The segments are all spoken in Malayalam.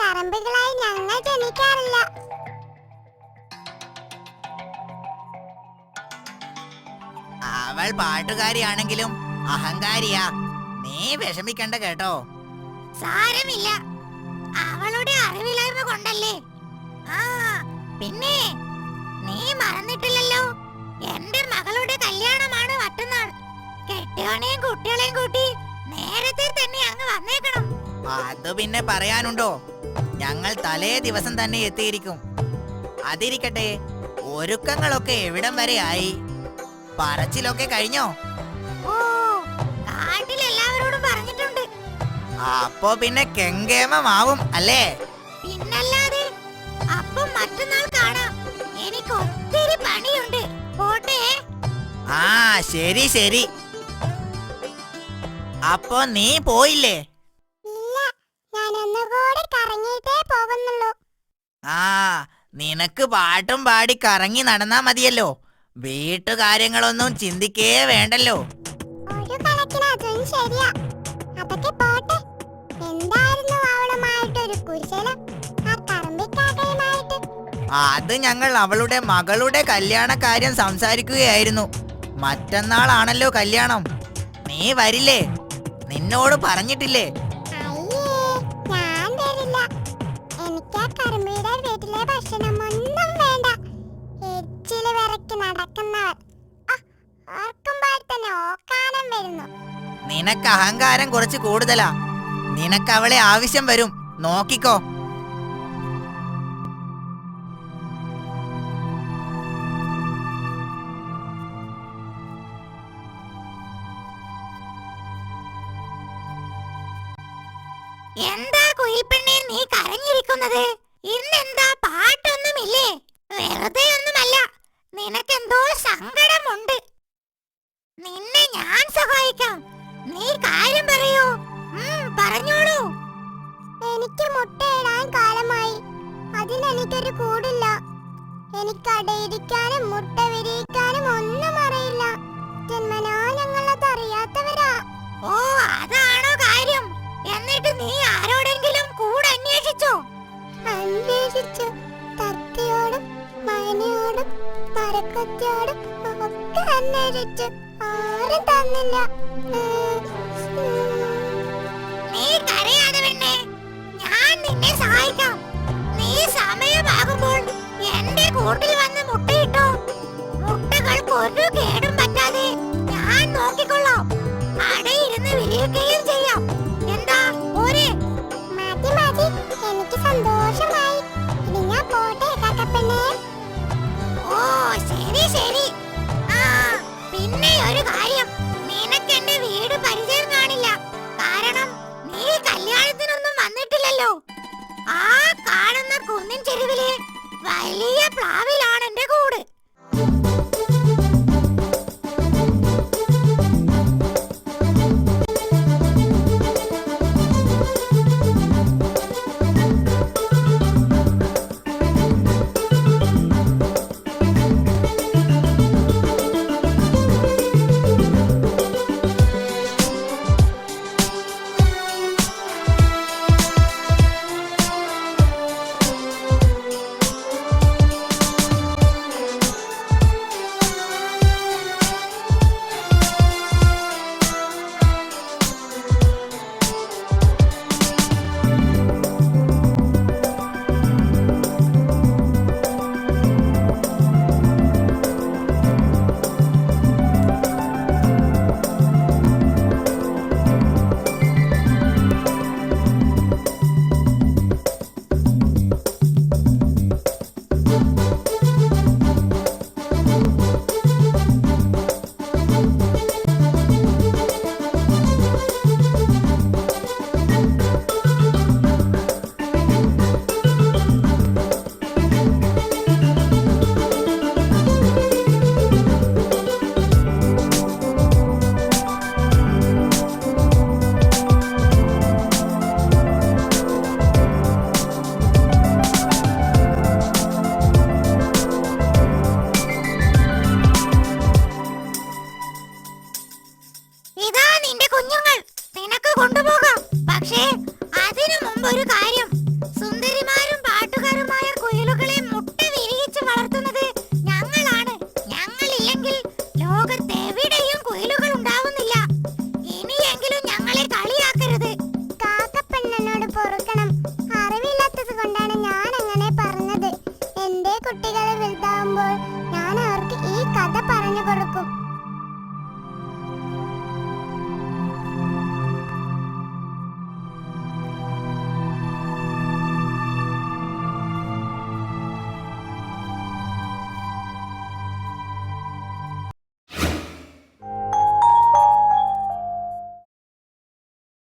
കറമ്പുകളായി ഞങ്ങൾ ജനിക്കാറില്ല. അവൾ പാട്ടുകാരിയാണെങ്കിലും അഹങ്കാരിയാ. നീ വിഷമിക്കണ്ട കേട്ടോ. സാരമില്ല. അവളുടെ അറിവില്ലായ്മ കൊണ്ടല്ലേ? ആ പിന്നെ നീ മറന്നിട്ടില്ലല്ലോ. എന്റെ മകളുടെ കല്യാണമാണ് മറ്റന്നാൾ. കെട്ടിയോനെയും കുട്ടികളെയും കൂട്ടി നേരത്തെ തന്നെ അങ്ങ് വന്നേക്കണം. അത് പിന്നെ പറയാനുണ്ടോ? ഞങ്ങൾ തലേ ദിവസം തന്നെ എത്തിയിരിക്കും. അതിരിക്കട്ടെ ഒരുക്കങ്ങളൊക്കെ എവിടം വരെ ആയി? പറച്ചിലൊക്കെ കഴിഞ്ഞോ? എല്ലാവരോടും പറഞ്ഞിട്ടുണ്ട്. അപ്പോ പിന്നെ കെങ്കേമമാവും അല്ലേ? പിന്നല്ലാതെ അപ്പൊ മറ്റന്നാൾ കാണാം. എനിക്ക് ഒത്തിരി പണിയുണ്ട്. പോട്ടെ. ആ ശരി ശരി. അപ്പോ നീ പോയില്ലേ? ഒന്നുകൂടി കറങ്ങിയിട്ടേ പോകുന്നുള്ളൂ. ആ നിനക്ക് പാട്ടും പാടി കറങ്ങി നടന്നാ മതിയല്ലോ. വീട്ടുകാര്യങ്ങളൊന്നും ചിന്തിക്കേ വേണ്ടല്ലോ. ഒരു കണക്കിന് അതും ശരിയാ. അതൊക്കെ പോട്ടെ. എന്തായിരുന്നു അവളുമായിട്ടൊരു കുശലം ആ കറമ്പിക്കാക്കയുമായിട്ട് അത് ഞങ്ങൾ അവളുടെ മകളുടെ കല്യാണ കാര്യം സംസാരിക്കുകയായിരുന്നു. മറ്റന്നാളാണല്ലോ കല്യാണം. നീ വരില്ലേ? നിന്നോട് പറഞ്ഞിട്ടില്ലേ? എനിക്ക് ആ കറുമ്പിയുടെ വീട്ടിലെ ഭക്ഷണമൊന്നും വേണ്ട. എച്ചിൽ വിറക്കി നടക്കുന്നവർ ഓർക്കുമ്പോൾ തന്നെ ഓക്കാനം വരുന്നു. നിനക്ക് അഹങ്കാരം കുറച്ച് കൂടുതലാ. നിനക്ക് അവളെ ആവശ്യം വരും. നോക്കിക്കോ. എനിക്ക് അടയിരിക്കാനും മുട്ട വിരിയിക്കാനും ഒന്നും അറിയില്ല. ജന്മനാ ഞങ്ങളത് അറിയാത്തവരാ ഓ അതാണോ കാര്യം. എന്നിട്ട് നീ ആരോടെങ്കിലും കൂടെ അന്വേഷിച്ചോ. അന്വേഷിച്ചു തത്തയോടും മൈനയോടും മരക്കൊത്തിയോടും ഒക്കെ അന്വേഷിച്ചു. ആരും തന്നില്ല. കൂട്ടിൽ വന്ന് മുട്ടയിട്ടോ? മുട്ടകൾക്ക് ഒരു കേടും വലിയ പ്ലാവിലാണ്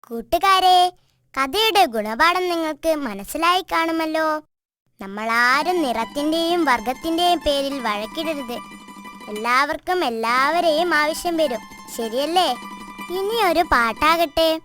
കൂട്ടുകാരെ കഥയുടെ ഗുണപാഠം നിങ്ങൾക്ക് മനസ്സിലായി കാണുമല്ലോ. നമ്മൾ ആരും നിറത്തിന്റെയും വർഗത്തിന്റെയും പേരിൽ വഴക്കിടരുത്. എല്ലാവർക്കും എല്ലാവരെയും ആവശ്യം വരും. ശരിയല്ലേ? ഇനി ഒരു പാട്ടാകട്ടെ.